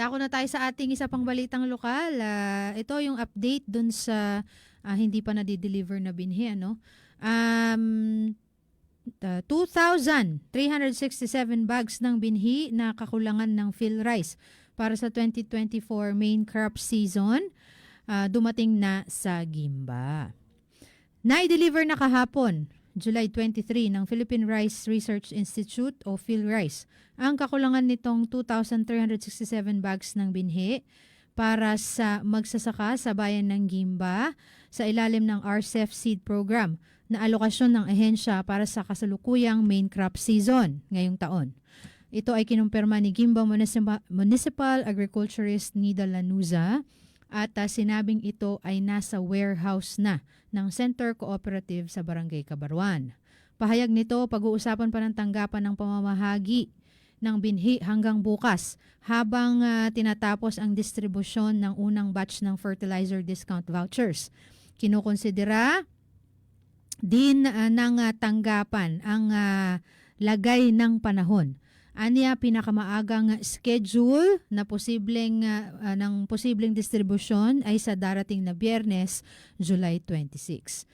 Dako na tayo sa ating isa pang balitang lokal. Ah, ito yung update dun sa ah, hindi pa na-deliver na binhi. Ano? Um, uh, 2,367 bags ng binhi na kakulangan ng rice para sa 2024 main crop season ah, dumating na sa Gimba. Na-deliver na kahapon, July 23 ng Philippine Rice Research Institute o PhilRice ang kakulangan nitong 2,367 bags ng binhi para sa magsasaka sa bayan ng Gimba sa ilalim ng RCEF Seed Program na alokasyon ng ahensya para sa kasalukuyang main crop season ngayong taon. Ito ay kinumpirma ni Gimba Municipal Agriculturist Nida Lanuza at ah, sinabing ito ay nasa warehouse na ng Center Cooperative sa Barangay Kabarwan. Pahayag nito, pag-uusapan pa ng tanggapan ng pamamahagi ng binhi hanggang bukas habang ah, tinatapos ang distribusyon ng unang batch ng fertilizer discount vouchers. Kinukonsidera din ah, ng ah, tanggapan ang ah, lagay ng panahon. Aniya pinakamaagang schedule na posibleng ah, ng posibleng distribusyon ay sa darating na Biyernes, July 26.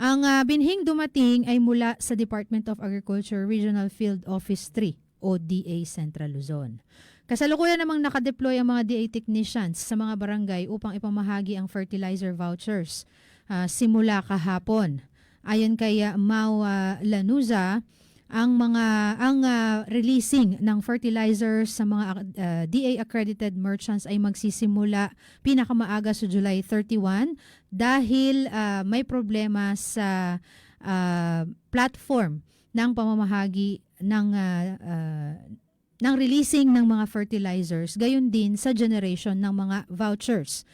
Ang ah, binhing dumating ay mula sa Department of Agriculture Regional Field Office 3 o DA Central Luzon. Kasalukuyan namang nakadeploy ang mga DA technicians sa mga barangay upang ipamahagi ang fertilizer vouchers ah, simula kahapon. Ayon kay ah, Mau ah, Lanuza, ang mga ang ah, releasing ng fertilizers sa mga ah, DA accredited merchants ay magsisimula pinakamaaga sa July 31 dahil ah, may problema sa ah, platform ng pamamahagi ng ah, ah, ng releasing ng mga fertilizers gayon din sa generation ng mga vouchers.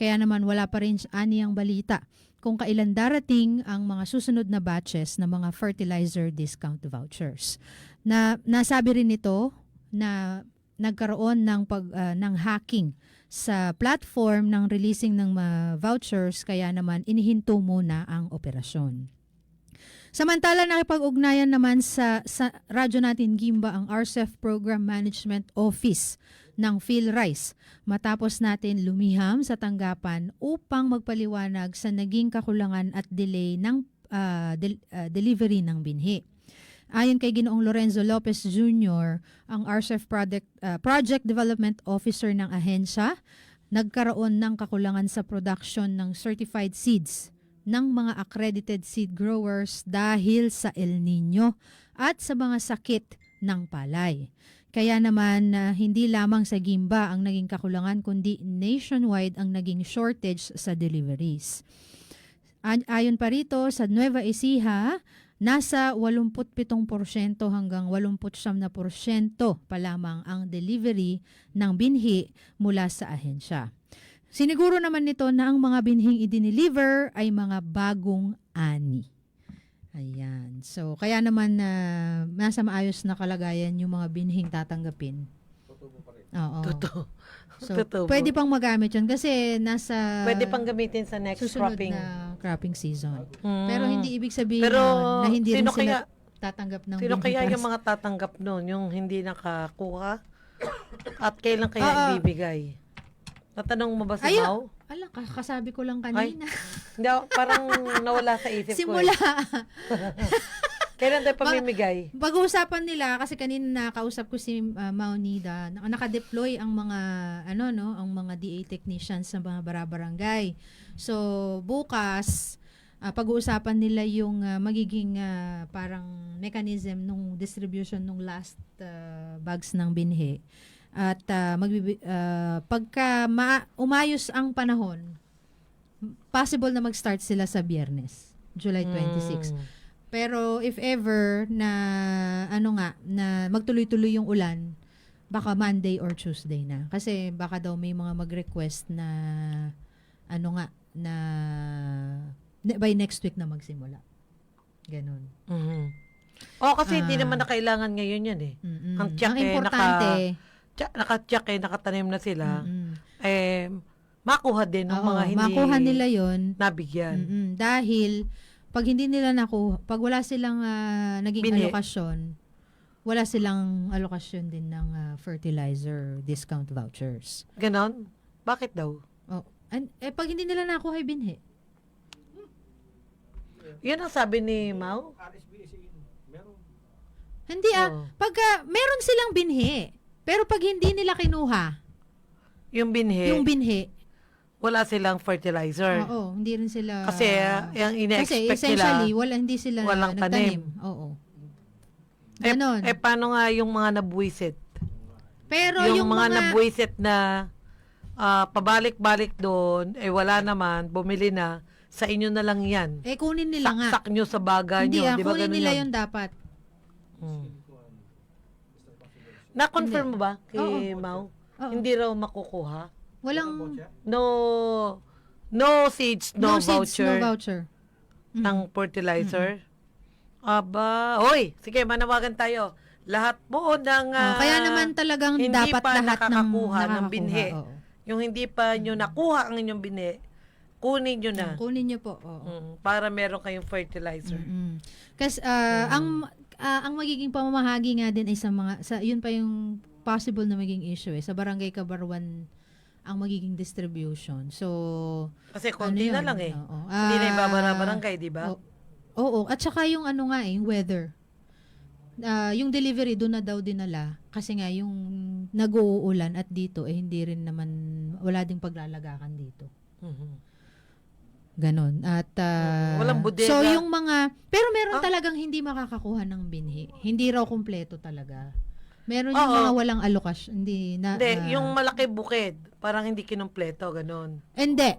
Kaya naman wala pa rin aniyang balita kung kailan darating ang mga susunod na batches ng mga fertilizer discount vouchers. Na nasabi rin nito na nagkaroon ng pag ah, ng hacking sa platform ng releasing ng mga vouchers kaya naman inihinto muna ang operasyon. Samantala nakipag-ugnayan naman sa, sa radyo natin Gimba ang RCEF Program Management Office ng PhilRice matapos natin lumiham sa tanggapan upang magpaliwanag sa naging kakulangan at delay ng ah, del- ah, delivery ng binhi. Ayon kay Ginoong Lorenzo Lopez Jr., ang RCEF Project, ah, Project Development Officer ng ahensya, nagkaroon ng kakulangan sa production ng certified seeds ng mga accredited seed growers dahil sa El Nino at sa mga sakit ng palay. Kaya naman ah, hindi lamang sa Gimba ang naging kakulangan kundi nationwide ang naging shortage sa deliveries. Ayon pa rito sa Nueva Ecija, nasa 87% hanggang 89% pa lamang ang delivery ng binhi mula sa ahensya. Siniguro naman nito na ang mga binhing idineliver ay mga bagong ani. Ayan. So, kaya naman na nasa maayos na kalagayan yung mga binhing tatanggapin. Oo. Totoo. So, Totoo pwede pang magamit yun kasi nasa Pwede pang gamitin sa next susunod cropping. na cropping season. Mm. Pero hindi ibig sabihin Pero, na hindi rin sino sila kaya- tatanggap ng Sino kaya yung mga tatanggap nun? Yung hindi nakakuha? At kailan kaya Oo. ibibigay? Natanong mo ba si Ayun. Mau? Ala, kakasabi ko lang kanina. Hindi, parang nawala sa isip Simula. ko. Eh. Kailan tayo pamimigay? Pag-uusapan nila kasi kanina nakausap ko si uh, Maunida, na- naka-deploy ang mga ano no, ang mga DA technicians sa mga barabarangay. So bukas ah, pag-uusapan nila yung ah, magiging ah, parang mechanism nung distribution nung last ah, bags ng binhi. At ah, magbibi- ah, pagka ma- umayos ang panahon, possible na mag-start sila sa Biyernes, July 26. Mm. Pero if ever na ano nga na magtuloy-tuloy yung ulan, baka Monday or Tuesday na. Kasi baka daw may mga mag-request na ano nga na ne- by next week na magsimula. Ganon. Mhm. Oo, kasi hindi Ah. naman na kailangan ngayon yan eh. Mm-mm. Ang tiyak Ang eh, importante, Tsa- nakatyak eh, nakatanim na sila. mm-mm. Eh, makuha din ng Oo, mga hindi makuha nila yon nabigyan. Mm-mm. Dahil pag hindi nila nakuha, pag wala silang ah, naging Bini. alokasyon, wala silang alokasyon din ng ah, fertilizer discount vouchers. Ganon? Bakit daw? Oh, an- eh pag hindi nila nakuha ay binhi. Yun ang sabi ni Mau? Hindi ah, Oo. pagka meron silang binhi, pero pag hindi nila kinuha Yung binhi, yung binhi, wala silang fertilizer. oo, hindi rin sila Kasi uh, yung Kasi ine-expect nila, essentially, wala, hindi sila walang nagtanim. Oo. eh, Ganon. eh paano nga yung mga nabuwisit? Pero yung, yung, mga, mga, nabuwisit na ah, pabalik-balik doon, eh wala naman, bumili na, sa inyo na lang yan. eh kunin nila nga. Saksak nyo sa baga Hindi nyo. ah, Di ba kunin ganun nila yun? yun dapat. Hmm. Na-confirm mo ba kay Oo. Mau? Oo. Hindi raw makukuha? Walang No, no seeds, no, no seeds, voucher no voucher. Mm. ng fertilizer. Aba, oy, sige, manawagan tayo. Lahat po ng Oh, ah, kaya naman talagang hindi dapat pa lahat ng nakakakuha ng nakakakuha, binhi. oo. yung hindi pa nyo nakuha ang inyong bini, kunin nyo na. Kunin niyo po. oo. Mm, para meron kayong fertilizer. Mm. Kasi ah, ang ah, ang magiging pamamahagi nga din ay sa mga sa yun pa yung possible na maging issue eh sa barangay Kabarwan ang magiging distribution. So Kasi konti ano na lang eh. Oo. hindi na Ah, ibabara-barangay, di ba? Oo. Oo, at saka yung ano nga eh, weather. Ah, yung delivery doon na daw dinala kasi nga yung nag-uulan at dito eh hindi rin naman wala ding paglalagakan dito. Mhm. Ganon. At ah, Walang bodega. So yung mga pero meron Ah. talagang hindi makakakuha ng binhi. Hindi raw kumpleto talaga. Meron yung Oo. mga walang alokasyon, hindi na Hindi, ah, yung malaki bukid, parang hindi kinumpleto, ganun. hindi.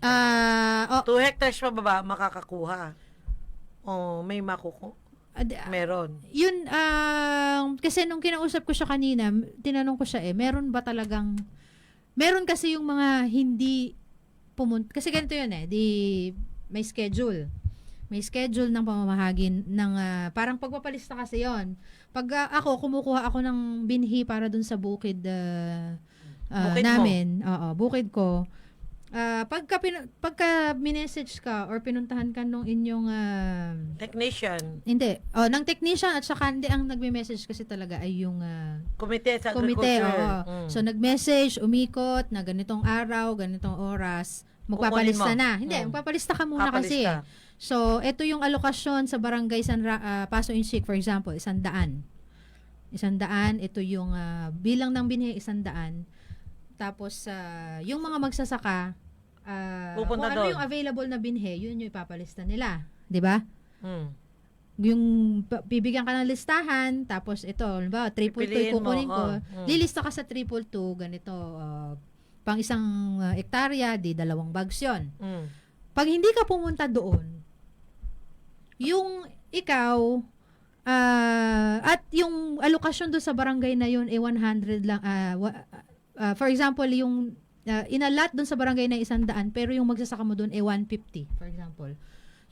Ah, oh, Two hectares pa baba, makakakuha. Oh, may makuku. ad- Meron. yun ah, kasi nung kinausap ko siya kanina, tinanong ko siya eh, meron ba talagang meron kasi yung mga hindi pumunta kasi ganito yun eh, di may schedule. May schedule ng pamamahagi ng ah, parang pagpapalista kasi yon. Pag ah, ako kumukuha ako ng binhi para dun sa bukid ah, ah, Bukid namin, oo, bukid ko. Ah, pagka pin- pagka minessage ka or pinuntahan ka nung inyong ah, Technician, hindi. Oh, ng technician at saka hindi ang nagme-message kasi talaga ay yung ah, komite sa komite. agriculture. oo. Mm. So nag-message, umikot na ganitong araw, ganitong oras, magpapalista na. Hindi, Mm. magpapalista ka muna kasi. Papalista. So, ito yung alokasyon sa barangay San Ra- ah, Paso Inchik, for example, isang daan. Isang daan, ito yung ah, bilang ng binhi, isang daan. Tapos, ah, yung mga magsasaka, ah, kung Pupunta ano doon. yung available na binhi, yun yung ipapalista nila. 'Di ba? Mm. yung pa- bibigyan ka ng listahan, tapos ito, ba, triple two Pipiliin mo, kukunin ko. oh. Mm. Lilista ka sa triple two, ganito, ah, pang isang ah, ektarya, di dalawang bags yun. Mm. Pag hindi ka pumunta doon, yung ikaw, ah, at yung alokasyon doon sa barangay na yun, eh 100 lang, ah, wa- ah, for example, yung uh, inalat doon sa barangay na isang daan, pero yung magsasaka mo doon, eh 150, for example.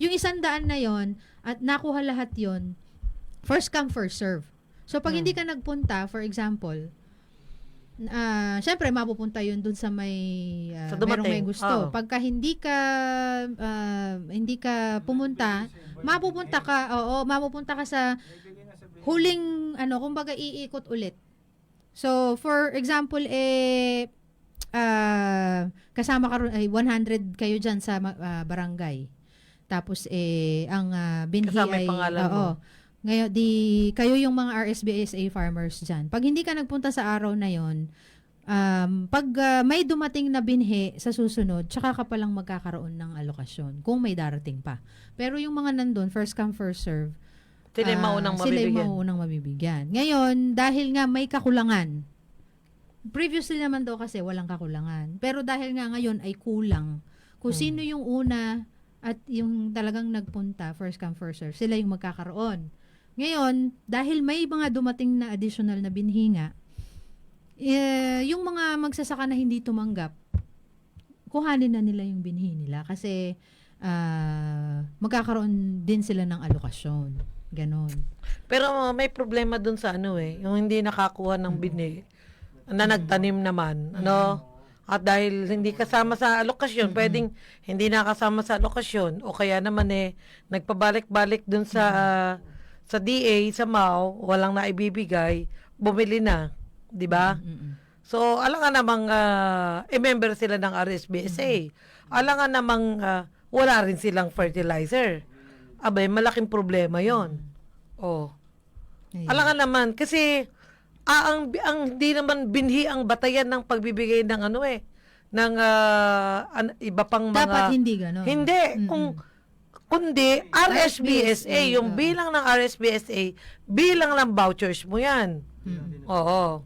Yung isang daan na yon at nakuha lahat yon first come, first serve. So, pag Hmm. hindi ka nagpunta, for example, ah syempre, mapupunta yun dun sa may, ah, Sa merong may gusto. Oo. Pagka hindi ka, ah, hindi ka pumunta, mapupunta ka, oo, mapupunta ka sa huling, ano, kumbaga iikot ulit. So, for example, eh, ah, kasama ka ron, ay 100 kayo dyan sa ah, barangay. Tapos, eh, ang ah, binhi Kasama ay, mo. oo. Ngayon, di, kayo yung mga RSBSA farmers dyan. Pag hindi ka nagpunta sa araw na yon um, pag ah, may dumating na binhi sa susunod, tsaka ka palang magkakaroon ng alokasyon kung may darating pa. Pero yung mga nandun, first come, first serve, Sila yung Ah, maunang Sila yung mabibigyan. maunang mabibigyan. Ngayon, dahil nga may kakulangan, previously naman daw kasi walang kakulangan. Pero dahil nga ngayon ay kulang, kung Hmm. sino yung una at yung talagang nagpunta, first come, first serve, sila yung magkakaroon. Ngayon, dahil may mga dumating na additional na binhinga, eh, yung mga magsasaka na hindi tumanggap, kuhanin na nila yung binhi nila kasi ah, magkakaroon din sila ng alokasyon. Ganon. Pero uh, may problema dun sa ano eh, yung hindi nakakuha ng bini na nagtanim naman, ano? At dahil hindi kasama sa alokasyon, pwedeng hindi nakasama sa alokasyon o kaya naman eh nagpabalik-balik dun sa sa DA, sa MAO, walang naibibigay, bumili na. Di ba? So, alangan namang ah, eh, member sila ng RSBSA. Alangan namang ah, wala rin silang fertilizer. Abay, malaking problema yon. Oh. Ayun. Alangan naman, kasi ah, ang, ang di naman binhi ang batayan ng pagbibigay ng ano eh, ng ah, an- iba pang mga... Dapat hindi gano'n. Hindi. Mm-mm. Kung kundi RSBSA, RSBSA, yung oo. bilang ng RSBSA, bilang ng vouchers mo yan. Mm-mm. Oo.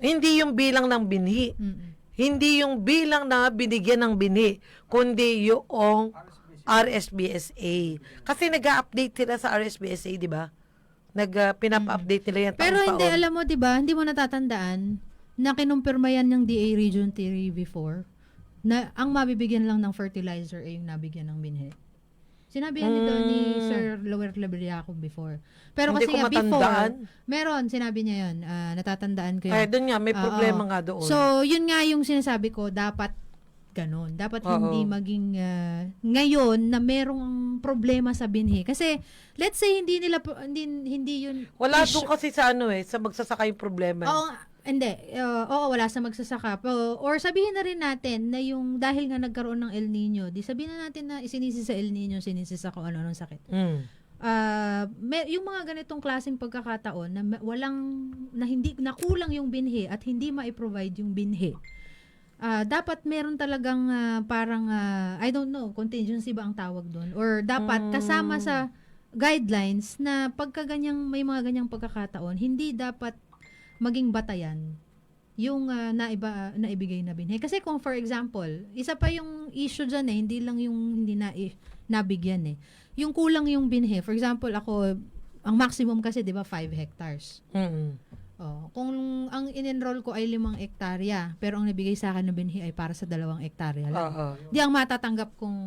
Hindi yung bilang ng binhi. Mm-mm. Hindi yung bilang na binigyan ng binhi, kundi yung RSBSA. Kasi nag-update sila sa RSBSA, di ba? Nag uh, pinapa-update nila yan Pero hindi, taon-taon. alam mo, di ba, hindi mo natatandaan na kinumpirma yan ng DA Region 3 before na ang mabibigyan lang ng fertilizer ay yung nabigyan ng binhi. Sinabi yan nito ni Sir Lower Labriaco before. Pero Hmm. Hindi kasi ko nga before, matandaan. meron, sinabi niya yun, ah, natatandaan ko yun. Ay, doon nga, may problema nga doon. So, yun nga yung sinasabi ko, dapat ganun. Dapat Oo. hindi maging ah, ngayon na merong problema sa binhi. Kasi, let's say, hindi nila, hindi, hindi yun Wala issue- doon kasi sa ano eh, sa magsasaka yung problema. Oo, hindi. Uh, oo, wala sa magsasaka. Or sabihin na rin natin na yung dahil nga nagkaroon ng El Nino, di sabihin na natin na isinisi sa El Nino, sinisi sa kung ano ng sakit. Mm. Ah, may, yung mga ganitong klaseng pagkakataon na walang na hindi nakulang yung binhi at hindi ma-provide yung binhi. Ah, dapat meron talagang ah, parang ah, I don't know, contingency ba ang tawag doon or dapat Mm. kasama sa guidelines na pagka ganyang may mga ganyang pagkakataon, hindi dapat maging batayan yung ah, naiba naibigay na binhi. Kasi kung for example, isa pa yung issue diyan eh, hindi lang yung hindi na nabigyan eh. Yung kulang yung binhi. For example, ako ang maximum kasi 'di ba 5 hectares. Mm. Oh, kung ang in-enroll ko ay limang ektarya, pero ang nabigay sa akin na binhi ay para sa dalawang ektarya lang. Oo. Di ang matatanggap kong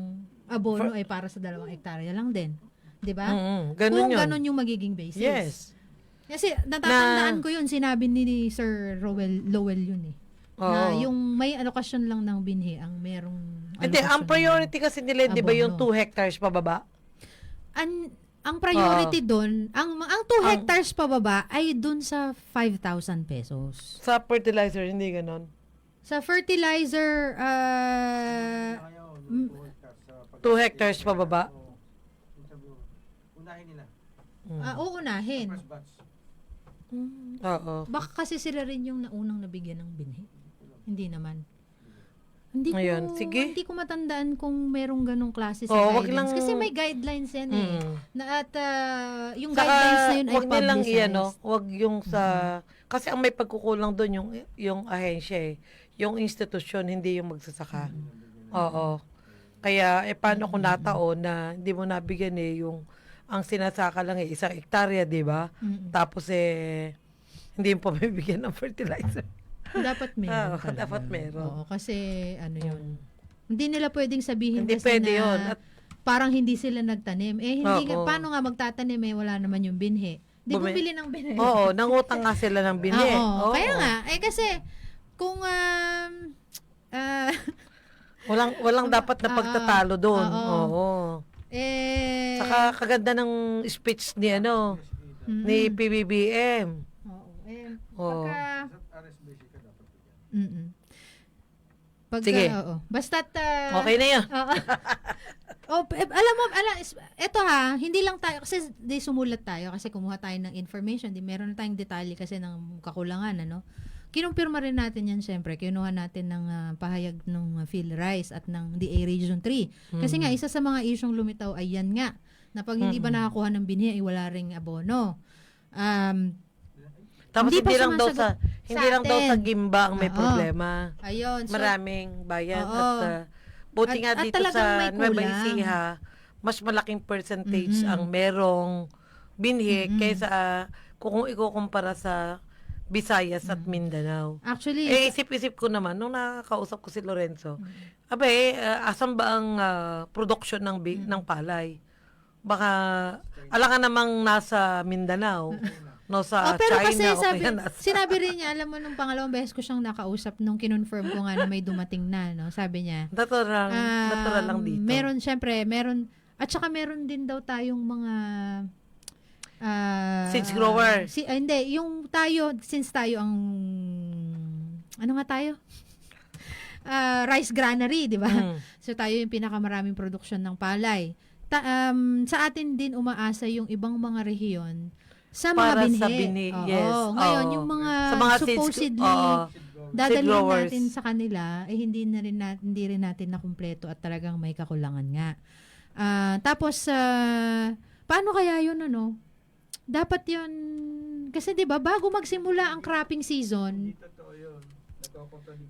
abono ay para sa dalawang ektarya lang din. 'Di ba? Mm, ganun Kung yun. ganun yung magiging basis. Yes. Kasi natatandaan ko yun, sinabi ni, Sir Rowell, Lowell yun eh. Na Oo. yung may allocation lang ng binhi ang merong Hindi, ang priority kasi nila, di ba yung Abono. 2 hectares pababa? An, ang priority doon, ang ang 2 Ang- hectares pababa ay doon sa 5,000 pesos. Sa fertilizer, hindi ganon. Sa fertilizer, uh, 2 hectares pababa. Unahin nila. Mm. uh, uunahin. First batch. Oo. Baka kasi sila rin yung naunang nabigyan ng binhi. Hindi naman. Hindi ko, Ayun, sige. hindi ko matandaan kung merong ganong klase sa Oo, wag guidelines. lang- Kasi may guidelines yan eh. Mm. Na at ah, yung Saka, guidelines na yun ay wag nilang publicized. iyan, no? Wag yung sa... Kasi ang may pagkukulang doon yung, yung ahensya eh. Yung institusyon, hindi yung magsasaka. Oo. Kaya, eh, paano kung nataon na hindi mo nabigyan eh, yung ang sinasaka lang eh, isang hektarya, di ba? Mm-mm. Tapos eh, hindi mo pa mabibigyan ng fertilizer. Dapat meron Oo, talaga. dapat meron. Oo, kasi ano yun. Hindi nila pwedeng sabihin Hindi kasi pwede na yun. At parang hindi sila nagtanim. Eh, hindi nga, Oo. paano nga magtatanim eh, wala naman yung binhi. Di Bumi- bumili ng binhi. Oo, nangutang nga sila ng binhi. Oo, Oo. Kaya nga, eh kasi, kung, um, ah, Walang, walang dapat na Oo. pagtatalo doon. Oo. Oo. eh, Saka kaganda ng speech ni ano, mm, ni PBBM. oo, eh, Oo. pagka, dapat bigyan. mm Pagka, Sige. oo. Basta't, ah, Okay na yun. Oo. oh, eh, alam mo, alam, eto ha, hindi lang tayo, kasi di sumulat tayo, kasi kumuha tayo ng information, di meron na tayong detalye kasi ng kakulangan, ano. Kinumpirma rin natin yan, syempre. Kinuha natin ng ah, pahayag ng uh, Phil Rice at ng DA Region 3. Kasi nga, isa sa mga isyong lumitaw ay yan nga, na pag hindi ba nakakuha ng binhi, ay wala ring abono. Um, Tapos Hindi hindi, lang daw sa hindi lang daw sa. Gimba ang may Oo. problema. ayun. So, Maraming bayan Oo. at uh, buti At- nga at dito talagang may sa Nueva kulang. Ecija, mas malaking percentage Mhm. ang merong binhi Mhm. kaysa uh, kung ikukumpara sa Visayas Mm. at Mindanao. actually, Eh, isip-isip ko naman, nung nakakausap ko si Lorenzo, Mm. abe, uh, asan ba ang uh, production ng, Mm. bi- ng palay? Baka, alangan namang nasa Mindanao, no, sa oh, pero China, kasi o sabi, kaya nasa... sinabi rin niya, alam mo, nung pangalawang beses ko siyang nakausap nung kinonfirm ko nga na may dumating na, no? Sabi niya, Natural, natural lang um, dito. Meron, syempre, meron, at saka meron din daw tayong mga, ah, Seeds grower. Si, ah, hindi, yung tayo, since tayo ang, ano nga tayo? Ah, rice granary, di ba? Mm. So tayo yung pinakamaraming produksyon ng palay. Ta- um, sa atin din umaasa yung ibang mga rehiyon sa mga Para binhi. sa binhi, Oo. yes. Ngayon, Oo. yung mga, Sa mga seeds, supposedly oo. dadalhin growers. natin sa kanila, eh hindi na rin natin, hindi rin natin na kumpleto at talagang may kakulangan nga. Ah, tapos, ah, paano kaya yun, ano? Dapat yun, kasi 'di ba bago magsimula ang cropping season, Hindi totoo yun.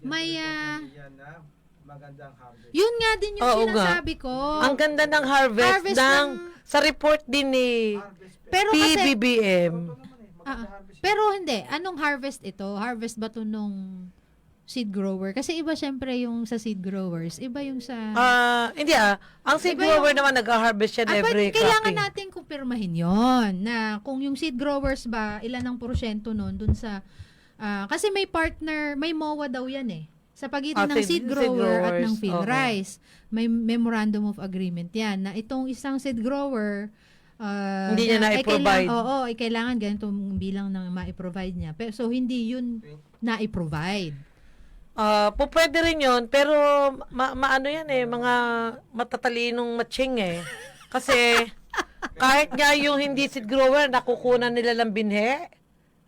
May, ah, na magandang harvest. yun nga din yung Oo nga. sinasabi ko. Ang ganda ng harvest, Harvest ng, ng- sa report din ni Harvest. Pero kasi, PBBM. Naman eh. Maganda Ah, harvest. pero hindi, anong harvest ito? Harvest ba to nung seed grower? Kasi iba syempre yung sa seed growers, iba yung sa... Ah, hindi ah. Ang seed Iba grower yung- naman nag-harvest yan Ah, every pwede- kailangan cropping. natin kumpirmahin yon na kung yung seed growers ba, ilan ang porsyento nun dun sa... ah, kasi may partner, may MOA daw yan eh. Sa pagitan ng seed- grower at ng field oo. rice. May memorandum of agreement yan na itong isang seed grower ah, Hindi niya na- kailangan- Oo, ay kailangan ganitong bilang ng ma-provide niya. Pero, so, hindi yun na-i-provide. Ah, po pwede rin 'yon, pero ma- maano 'yan eh, mga matatalinong matching eh. Kasi kahit nga yung hindi seed grower, nakukunan nila ng binhe,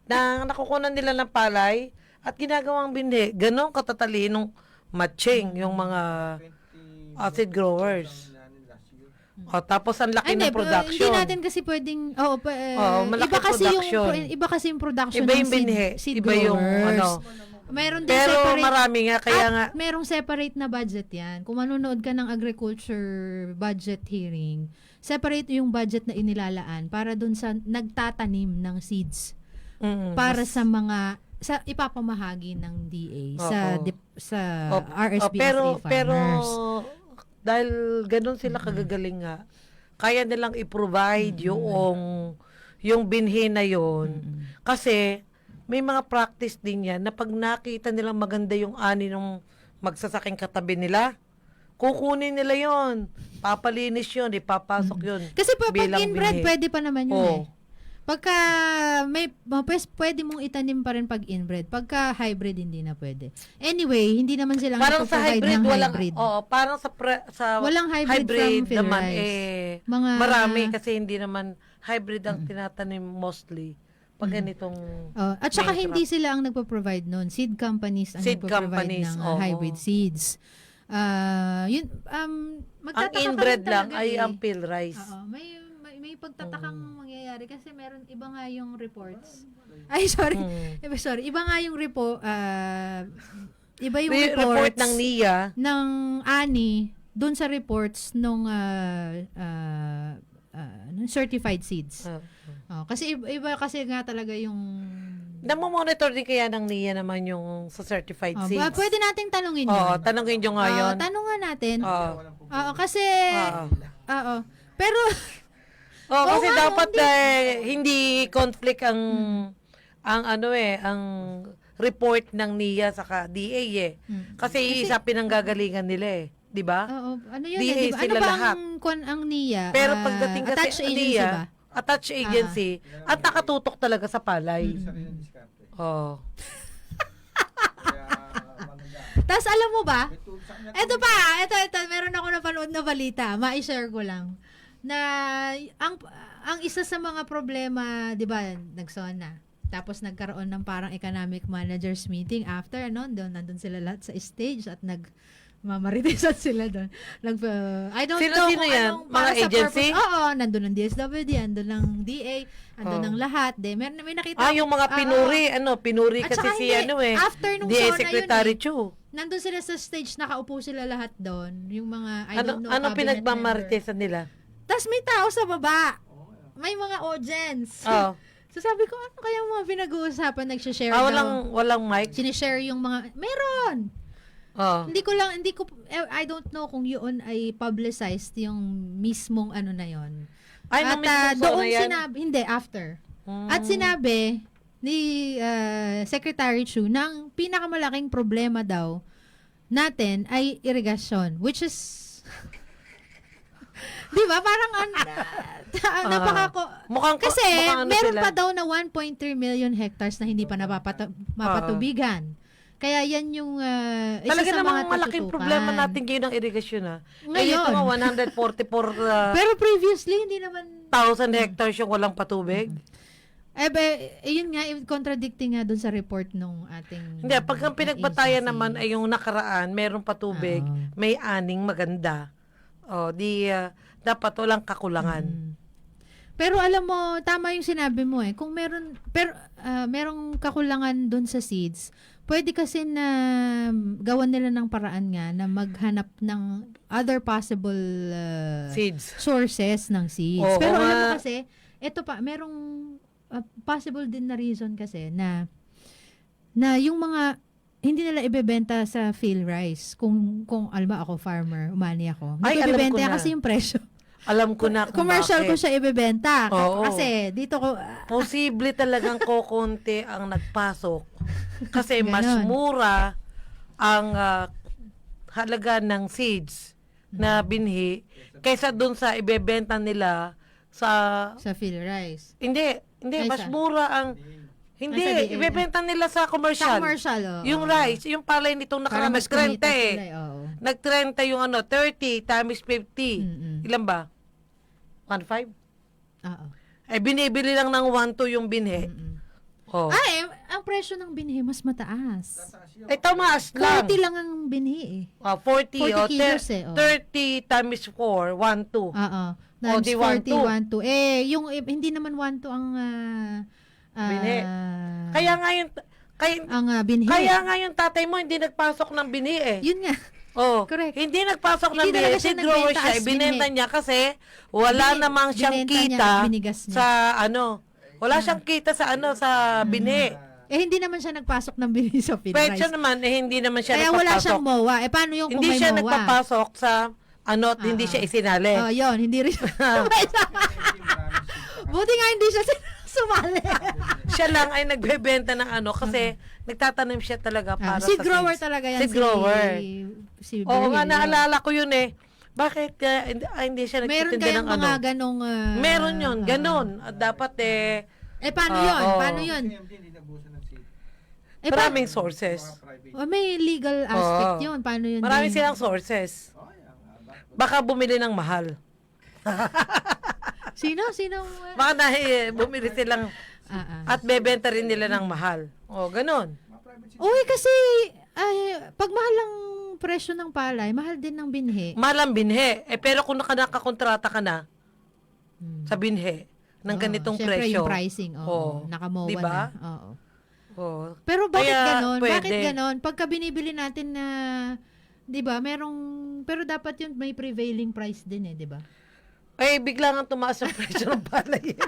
na nakukunan nila ng palay at ginagawang binhe. Ganon katatalinong matching yung mga 20 seed growers. O, tapos ang laki Ay, ng production. Hindi natin kasi pwedeng, oo, pa, eh, Oo, malaki iba kasi production. yung, iba kasi yung production Iba ng yung seed, binhi, seed iba yung ano. Meron din Pero separate, marami nga, kaya at nga, merong separate na budget yan. Kung manonood ka ng agriculture budget hearing, separate yung budget na inilalaan para dun sa nagtatanim ng seeds mm, para mas- sa mga sa ipapamahagi ng DA sa dip- sa Oh, RSPSA oh, pero, pero, farmers. dahil ganun sila kagagaling nga, kaya nilang i-provide yung, yung binhi na yon Mm-mm. Kasi, may mga practice din yan na pag nakita nilang maganda yung ani ng magsasaking katabi nila, kukunin nila yon Papalinis yun, ipapasok yun. Kasi pa, pag bilang inbred, binhi. pwede pa naman yun Oo. eh. Pagka may pwes, pwede mong itanim pa rin pag inbred. Pagka hybrid hindi na pwede. Anyway, hindi naman silang Parang sa hybrid, ng walang, hybrid. oo, parang sa, pre, sa Walang hybrid, from Phil naman, Rice. eh, Mga marami kasi hindi naman hybrid ang tinatanim mostly pag ganitong Oh, at saka hindi sila ang nagpo-provide noon. Seed companies ang Seed nagpo-provide companies, ng uh, oo. hybrid seeds. Ah, yun um ang magtataka ka inbred lang ay eh. ang pill rice. Oo, may may, pagtatakang Mm. mangyayari kasi meron iba nga yung reports. Ay, sorry. Mm. Iba, sorry. Iba nga yung report, ah, iba yung May reports report ng NIA. ng ANI doon sa reports nung ah, ah, nung certified seeds. Uh, Oh, kasi iba, iba kasi nga talaga yung Namomonitor din kaya ng NIA naman yung sa certified Oh, seeds. ba- pwede nating tanungin yun. Oo, tanongin nyo nga Oo, yun. tanungan natin. Oo. Problema. Oo, kasi Oo. Oo. Pero Oo, kasi nga, dapat hindi. eh, hindi conflict ang ang ano eh, ang report ng NIA saka DA eh. Mm. Kasi iisa pinanggagalingan nila eh, 'di ba? Oo, ano yun? DA eh, di ba? Ano sila ba lahat. ang kwan ang NIA? Pero Ah, pagdating kasi attached sa agency NIA, ba? attached agency, at nakatutok talaga sa palay. Isa rin ang diskarte. Oh. Kaya maganda. Tapos alam mo ba? Sa kanya. Ito pa, ito, ito, meron ako napanood na balita, ma-share ko lang, na ang ang isa sa mga problema, di ba, nagsona. Tapos nagkaroon ng parang economic managers meeting after, ano, doon, nandun sila lahat sa stage at nag mamaritisan sila doon. Nag, uh, I don't Sino- know sino yan? anong Mga agency? purpose. Oo, nandun ng DSWD, andun ng DA, andun Oh. ng lahat. De, may, may nakita Ah, yung mga Oo. pinuri, ano, pinuri At kasi si ano eh. after nung DA SONA Secretary yun eh. Chu. Nandun sila sa stage, nakaupo sila lahat doon. Yung mga, I Ano don't know, ano cabinet pinagmamaritesan nila? Tapos may tao sa baba. May mga audience. Oh. So sabi ko, ano kaya mga pinag-uusapan, nagsishare Ah, daw. walang walang mic. Sinishare yung mga, meron! Oh. Hindi ko lang, hindi ko, eh, I don't know kung yun ay publicized yung mismong ano na yon. Ay, At ah, mismo doon yan. sinabi, hindi, after. Hmm. At sinabi ni ah, Secretary Chu na ang pinakamalaking problema daw natin ay irrigation, which is Di ba? Parang an, ah, napaka ko- Mukhang, kasi mukhang ano meron sila. pa daw na 1.3 million hectares na hindi pa napapata- mapatubigan. Kaya yan yung uh, isa Talaga sa namang mga malaking tututukan. problema natin ngayon ng irigasyon ha. Eh, Ngayon. ito nga 144 uh, Pero previously, hindi naman... thousand hectares yung walang patubig. Eh, be, eh, yun nga, eh, contradicting nga dun sa report nung ating... Hindi, pag ang pinagbatayan agency. naman ay yung nakaraan, merong patubig, Oo. may aning maganda. O, di ah, dapat walang kakulangan. Mm. Pero alam mo, tama yung sinabi mo eh. Kung meron, pero ah, merong kakulangan dun sa seeds, pwede kasi na gawan nila ng paraan nga na maghanap ng other possible ah, Seeds. sources ng seeds. Oo Pero alam mo kasi, eto pa, merong ah, possible din na reason kasi na na yung mga hindi nila ibebenta sa field rice. Kung kung mo, ako farmer, umani ako. Hindi ibebenta kasi yung presyo. Alam ko na kung Commercial ko bakit. siya ibebenta. Oo. Kasi dito ko ah, Posible talagang kokonti ang nagpasok. Kasi mas Ganon. mura ang ah, halaga ng seeds na binhi kaysa dun sa ibebenta nila sa sa field rice. hindi hindi Ay, mas mura ang hindi ibebenta nila sa Sa commercial. commercial, oo. Yung rice, yung palay nitong Para nakaraan mas kumita nag-30 eh. sila, oo. Nag-30 yung ano, 30 times 50. Mm-mm. Ilan ba? 1.5? Oo. Eh, binibili lang ng 1.2 yung binhi. Mm-mm. Oh. Ay, ang presyo ng binhi mas mataas. Eh, tumaas lang. 40 lang ang binhi eh. Ah, 40, 40 o kilos eh, oh. 30 times 4, 1, 2. Oo. Times di 40, 1, 2. Eh, yung eh, hindi naman 1, 2 ang ah, ah, Binhi. Kaya nga yung, kaya, ang ah, binhi. kaya nga yung tatay mo hindi nagpasok ng binhi eh. Yun nga. Oh, Correct. Hindi nagpasok ng Hindi talaga binhi. siya nagbenta siya. as Ibinenta niya kasi wala Bini- namang siyang binenta niya, kita binigas niya. sa ano. Wala siyang kita sa ano sa binhi. Eh, hindi naman siya nagpasok ng binhi sa field Pero siya naman eh hindi naman siya Kaya wala nagpapasok. siyang MOA. Eh, paano yung kung Hindi may siya MOA? nagpapasok sa ano at hindi Ah. siya isinali. Oh, yun. Hindi rin siya. Buti nga hindi siya sumali. Siya lang ay nagbebenta ng ano kasi nagtatanim siya talaga Ah, para si sa grower seeds. talaga yan. Si grower. Si Oo nga, Berhel. naalala ko yun eh. Bakit uh, hindi, ah, hindi siya Meron nagtitinda kayang ng ano? mga ganong... ah, Meron yun, ah, ganon. At dapat eh, eh, paano Ah, yun? oo. Paano yun? KMT hindi nabusan ng seed. Eh, pa- maraming sources. Mga private. oh, may legal aspect Oo. yun. Paano yun? Marami din? silang sources. Oh, ah, Baka bumili ng mahal. Sino? Sino? Baka dahil bumili silang Ah, ah. at bebenta rin nila ng mahal. O, private seed. Uy, kasi ay, pag mahal ang presyo ng palay, mahal din ng binhi. Mahal ang binhe. Eh, pero kung naka- nakakontrata ka na Hmm. sa binhe ng Oo, ganitong syempre presyo. yung pricing, oo. Oo. nakamowa Diba? na. Oo. Oh, Pero bakit Kaya, ganon? Bakit pwede. ganon? Pagka binibili natin na, di ba, merong, pero dapat yun may prevailing price din eh, di ba? Ay, bigla nga tumaas ang presyo ng palay.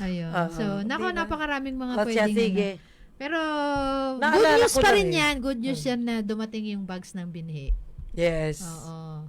Ayun. Oo, so, nako, di ba? napakaraming mga o siya, pwedeng, sige. ano. Pero, good Naalala news ko pa rin eh. yan. Good news yan na dumating yung bags ng binhi. Yes. Oo.